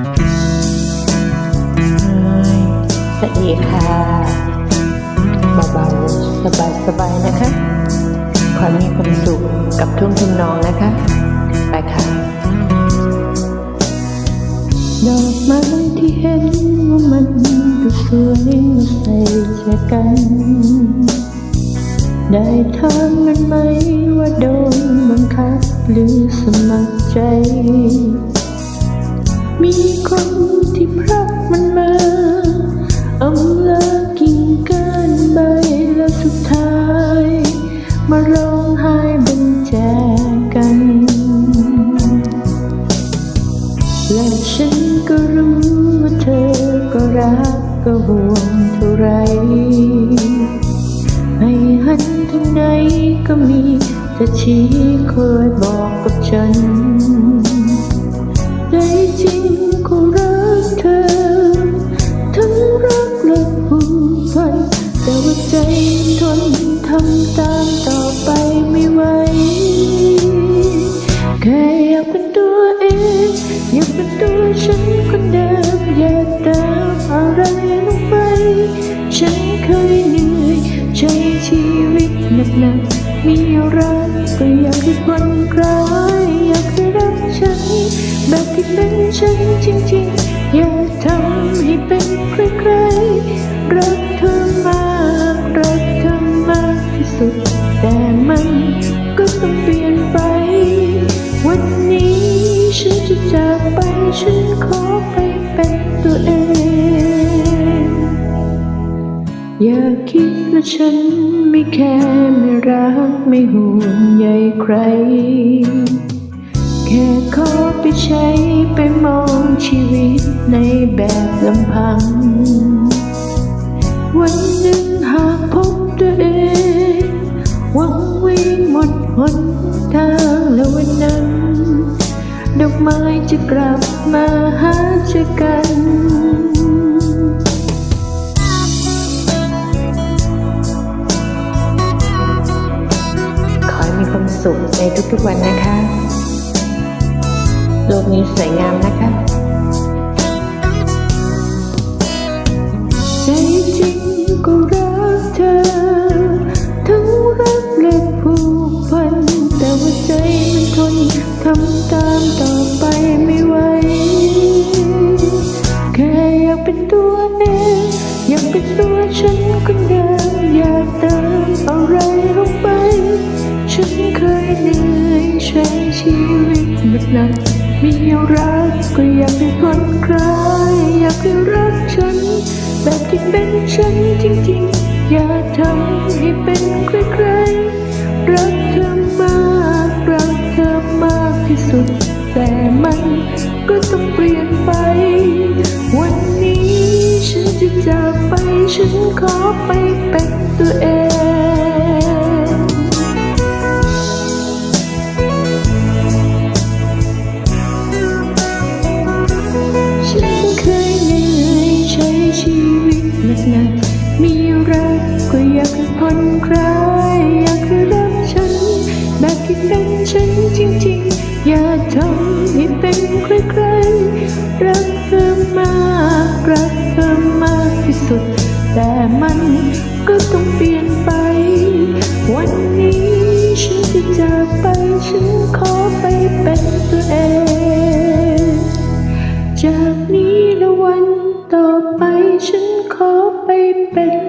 สวัสดีค่ะเบาๆสบายๆนะคะ ขอมีความสุขกับทุ่งทุนน้องนะคะ ไปค่ะ ดอกไม้ที่เห็นว่ามันดูสวยมาใส่ใจกัน ได้ถามมันไหมว่าโดนบังคับหรือสมัครใจ มีคนที่พรักมันมาอำลากิ่งก้านใบแล้วสุดท้าย มาร้องไห้บันแจกัน และฉันก็รู้ว่าเธอก็รักก็ห่วงเท่าไรให้หันทางไหนก็มีแต่ชี้คอยบอกกับฉัน ใจจริงก็รักเธอ ทั้งรักและผูกพันแต่ว่าใจทนทำตามต่อไปไม่ไหวแค่อยากเป็นตัวเอง อยากเป็นตัวฉันคนเดิมอยากเติมอะไรลงไป ฉันเคยเหนื่อยใช้ชีวิตหนักๆมีอะไรก็อยากให้ผ่อนคลาย ฉันจริงๆ อย่าทำให้เป็นใครๆรักเธอมากรักเธอมากที่สุด แต่มันก็ต้องเปลี่ยนไป วันนี้ฉันจะจากไปฉันขอไปเป็นตัวเอง อย่าคิดว่าฉันไม่แค่ไม่รักไม่ห่วงใยใคร แค่ขอไปใช้ไปมองชีวิต ในแบบลำพัง วันหนึ่งหากพบตัวเองวังวิ่งหมดหนทางและวันนั้น ดอกไม้จะกลับมาหาเจอกันขอมีความสุขในทุกๆวันนะคะ โลกนี้สวยงามนะคะ ใจจริงก็รักเธอ ทั้งรักและผูกพัน แต่ว่าใจมันทนทำตามต่อไปไม่ไหว แค่อยากเป็นตัวเอง อยากเป็นตัวฉันคนเดิมอยากเติมอะไรลงไป ฉันเคยเหนื่อยใช้ชีวิตหนัก มีรักก็อยากให้ผ่อนคลายอยากให้รักฉัน แบบที่เป็นฉันจริงๆ อย่าทำให้เป็นใครๆรักเธอมากรักเธอมากที่สุด แต่มันก็ต้องเปลี่ยนไป วันนี้ฉันจะจากไปฉันขอไปเป็นตัวเอง ชีวิตหนักๆมีรักก็อยากให้ผ่อนคลายอยากให้รักฉัน แบบที่เป็นฉันจริงๆ อย่าทำให้เป็นใครๆรักเธอมากรักเธอมากที่สุด แต่มันก็ต้องเปลี่ยนไป วันนี้ฉันจะจากไปฉันขอไปเป็นตัวเอง ไปฉันขอไปเป็นตัวเอง